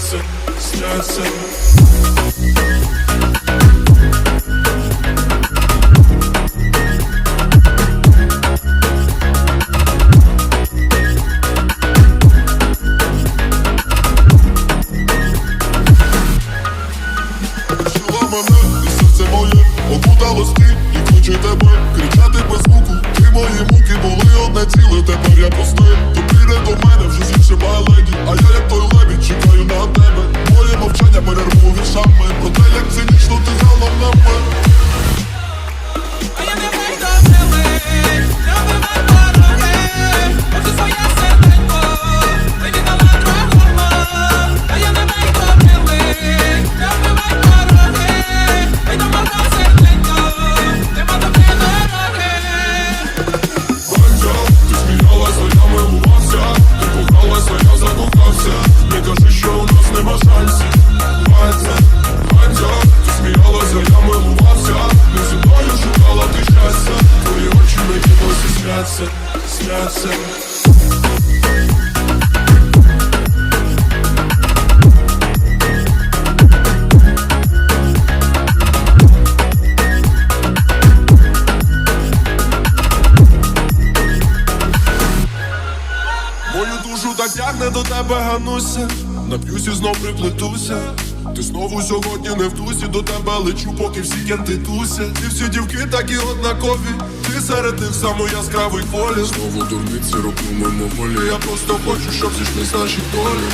серце моє окутало стиль і кличе тебе, кричати без звуку. Ти мої муки були одне ціле, тепер я пустий. То піде до мене вже досі сняться, сняться. Мою душу так тягне до тебе гануся Нап'юсь і знов приплетуся Ти знову сьогодні не в тусі До тебе лечу, поки всі кенти тусять І всі дівки такі однакові. Ти серед них самий яскравий полі Знову дурниці роблю мимоволі. Я просто хочу, щоб зійшлись наші долі